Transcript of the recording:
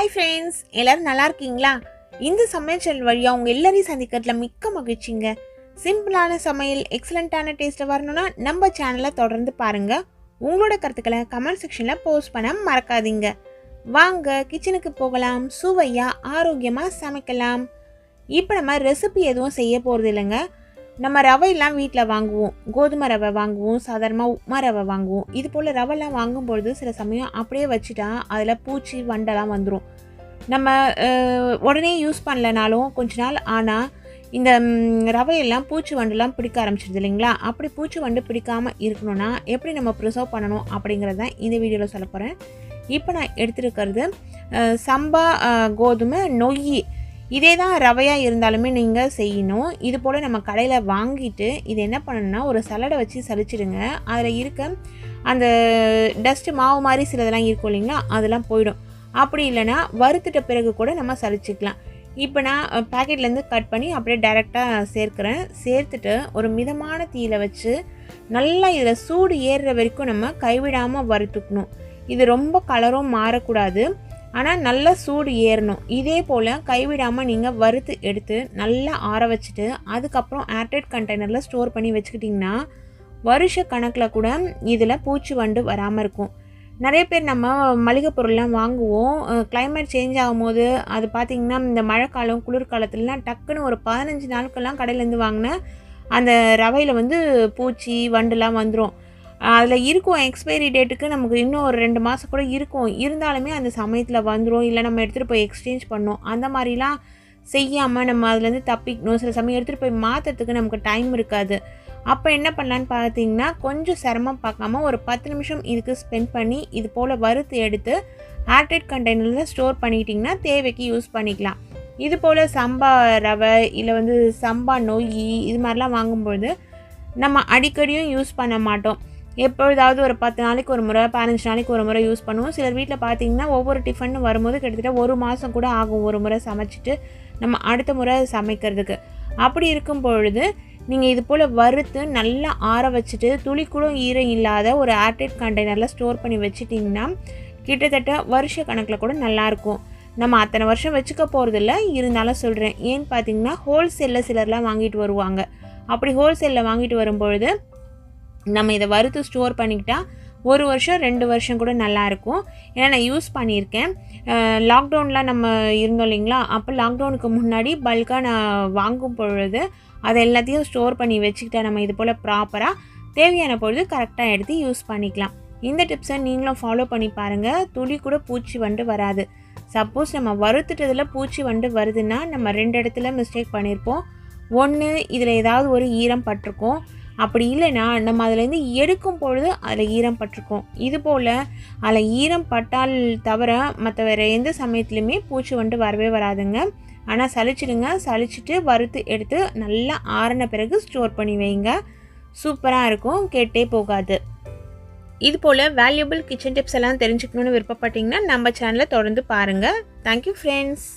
Hi friends எல்லோரும் நல்லா இருக்கீங்களா? இந்த சமையல் செல் வழியாக உங்கள் எல்லாரையும் சந்திக்கிறதுல மிக்க மகிழ்ச்சிங்க. சிம்பிளான சமையல் எக்ஸலண்ட்டான டேஸ்ட்டை வரணும்னா நம்ம சேனலை தொடர்ந்து பாருங்கள் உங்களோட கருத்துக்களை கமெண்ட் செக்ஷனில் போஸ்ட் பண்ண மறக்காதீங்க. வாங்க கிச்சனுக்கு போகலாம் சுவையாக ஆரோக்கியமாக சமைக்கலாம். இப்போ நம்ம ரெசிபி எதுவும் செய்ய போகிறது இல்லைங்க நம்ம ரவையெல்லாம் வீட்டில் வாங்குவோம். கோதுமை ரவை வாங்குவோம் சாதாரணமாக உப்மா ரவை வாங்குவோம். இது போல் ரவைலாம் வாங்கும்பொழுது சில சமயம் அப்படியே வச்சுட்டா அதில் பூச்சி வண்டெல்லாம் வந்துடும் நம்ம உடனே யூஸ் பண்ணலனாலும் கொஞ்ச நாள் ஆனால் இந்த ரவையெல்லாம் பூச்சி வண்டுலாம் பிடிக்க ஆரம்பிச்சிடுது இல்லைங்களா? அப்படி பூச்சி வண்டு பிடிக்காமல் இருக்கணும்னா எப்படி நம்ம ப்ரிசர்வ் பண்ணணும் அப்படிங்கிறத இந்த வீடியோவில் சொல்ல போகிறேன் இப்போ நான் எடுத்துருக்கிறது சம்பா கோதுமை நொய் இதே தான் ரவையாக இருந்தாலுமே நீங்கள் செய்யணும். இது போல் நம்ம கடையில் வாங்கிட்டு இது என்ன பண்ணணும்னா ஒரு சலடை வச்சு சலிச்சிடுங்க. அதில் இருக்க அந்த டஸ்ட்டு மாவு மாதிரி சிலதெல்லாம் இருக்கும் இல்லைங்களா அதெல்லாம் போயிடும். அப்படி இல்லைன்னா வறுத்துட்ட பிறகு கூட நம்ம சலிச்சிக்கலாம். இப்போ நான் பேக்கெட்லேருந்து கட் பண்ணி அப்படியே டைரெக்டாக சேர்க்குறேன். சேர்த்துட்டு ஒரு மிதமான தீயில் வச்சு நல்லா இதில் சூடு ஏறுற வரைக்கும் நம்ம கைவிடாமல் வறுத்துக்கணும். இது ரொம்ப கலரும் மாறக்கூடாது. ஆனால் நல்லா சூடு ஏறணும். இதே போல் கைவிடாமல் நீங்கள் வறுத்து எடுத்து நல்லா ஆற வச்சுட்டு அதுக்கப்புறம் ஏர்டைட் கண்டெய்னரில் ஸ்டோர் பண்ணி வச்சுக்கிட்டிங்கன்னா வருஷ கணக்கில் கூட இதில் பூச்சி வண்டு வராமல் இருக்கும். நிறைய பேர் நம்ம மளிகை பொருள்லாம் வாங்குவோம். கிளைமேட் சேஞ்ச் ஆகும்போது அது பார்த்திங்கன்னா இந்த மழைக்காலம் குளிர்காலத்துலலாம் டக்குன்னு ஒரு பதினஞ்சு நாட்கள்லாம் கடையிலேருந்து வாங்கின அந்த ரவையில் வந்து பூச்சி வண்டுலாம் வந்துடும் அதில் இருக்கும் எக்ஸ்பைரி டேட்டுக்கு நமக்கு இன்னும் ஒரு ரெண்டு மாதம் கூட இருக்கும். இருந்தாலுமே அந்த சமயத்தில் வந்துடும் இல்லை நம்ம எடுத்துகிட்டு போய் எக்ஸ்சேஞ்ச் பண்ணோம். அந்த மாதிரிலாம் செய்யாமல் நம்ம அதுலேருந்து தப்பிக்கணும். சில சமயம் எடுத்துகிட்டு போய் மாற்றுறதுக்கு நமக்கு டைம் இருக்காது. அப்போ என்ன பண்ணலான்னு பார்த்தீங்கன்னா கொஞ்சம் சிரமம் பார்க்காம ஒரு பத்து நிமிஷம் இதுக்கு ஸ்பெண்ட் பண்ணி இது போல் வறுத்து எடுத்து ஏர்டைட் கண்டெய்னரில் ஸ்டோர் பண்ணிக்கிட்டிங்கன்னா தேவைக்கு யூஸ் பண்ணிக்கலாம். இது போல் சம்பா ரவை இல்லை வந்து சம்பா நொய் இது மாதிரிலாம் வாங்கும்பொழுது நம்ம அடிக்கடியும் யூஸ் பண்ண மாட்டோம். எப்பொழுதாவது ஒரு பத்து நாளைக்கு ஒரு முறை பதினஞ்சு நாளைக்கு ஒரு முறை யூஸ் பண்ணுவோம். சிலர் வீட்டில் பார்த்தீங்கன்னா ஒவ்வொரு டிஃபன் வரும்போது கிட்டத்தட்ட ஒரு மாதம் கூட ஆகும் ஒரு முறை சமைச்சிட்டு நம்ம அடுத்த முறை சமைக்கிறதுக்கு. அப்படி இருக்கும் பொழுது நீங்கள் இது போல் வறுத்து நல்லா ஆற வச்சுட்டு துளி கூட ஈரம் இல்லாத ஒரு ஏர்டைட் கண்டெய்னரில் ஸ்டோர் பண்ணி வச்சுட்டிங்கன்னா கிட்டத்தட்ட வருஷ கணக்கில் கூட நல்லாயிருக்கும் நம்ம அத்தனை வருஷம் வச்சுக்க போகிறதில்ல இருந்தாலும் சொல்கிறேன் ஏன்னு பார்த்தீங்கன்னா ஹோல்சேலில் சிலர்லாம் வாங்கிட்டு வருவாங்க. அப்படி ஹோல்சேலில் வாங்கிட்டு வரும்பொழுது நம்ம இதை வறுத்து ஸ்டோர் பண்ணிக்கிட்டா ஒரு வருஷம் ரெண்டு வருஷம் கூட நல்லாயிருக்கும் ஏன்னா நான் யூஸ் பண்ணியிருக்கேன். லாக்டவுனில் நம்ம இருந்தோம் இல்லைங்களா? அப்போ லாக்டவுனுக்கு முன்னாடி பல்காக நான் வாங்கும் பொழுது அதை எல்லாத்தையும் ஸ்டோர் பண்ணி வச்சுக்கிட்டா நம்ம இது போல் ப்ராப்பராக தேவையான பொழுது கரெக்டாக எடுத்து யூஸ் பண்ணிக்கலாம். இந்த டிப்ஸை நீங்களும் ஃபாலோ பண்ணி பாருங்கள் துளி கூட பூச்சி வண்டு வராது. சப்போஸ் நம்ம வறுத்துட்டதில் பூச்சி வண்டு வருதுன்னா நம்ம ரெண்டு இடத்துல மிஸ்டேக் பண்ணியிருப்போம். ஒன்று இதில் ஏதாவது ஒரு ஈரம் பட்டிருக்கோம். அப்படி இல்லைன்னா நம்ம அதுலேருந்து எடுக்கும் பொழுது அதில் ஈரம் பட்டிருக்கும். இது போல் அதில் ஈரம் பட்டால் தவிர மற்ற வேறு எந்த சமயத்துலையுமே பூச்சி வந்துட்டு வரவே வராதுங்க. ஆனால் சலிச்சிடுங்க சலிச்சிட்டு வறுத்து எடுத்து நல்லா ஆறின பிறகு ஸ்டோர் பண்ணி வைங்க. சூப்பராக இருக்கும். கேட்டே போகாது. இது போல் வேல்யூபிள் கிச்சன் டிப்ஸ் எல்லாம் தெரிஞ்சுக்கணுன்னு விருப்பப்பட்டீங்கன்னா நம்ம சேனலை தொடர்ந்து பாருங்கள் தேங்க்யூ ஃப்ரெண்ட்ஸ்